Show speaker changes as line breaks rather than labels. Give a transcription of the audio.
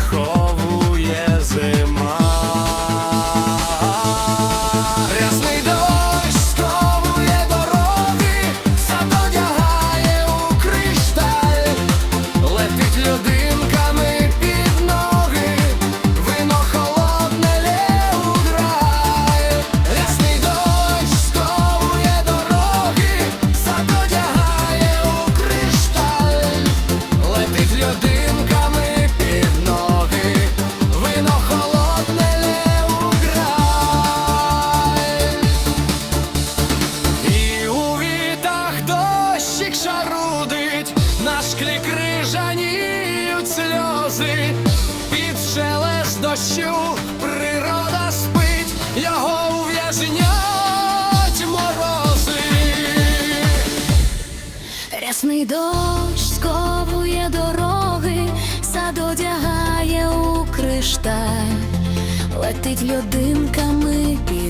хо. грози, під шелест дощу природа спить, його ув'язнять морози.
Рясний дощ сковує дороги, сад одягає у кришталь, летить людинками під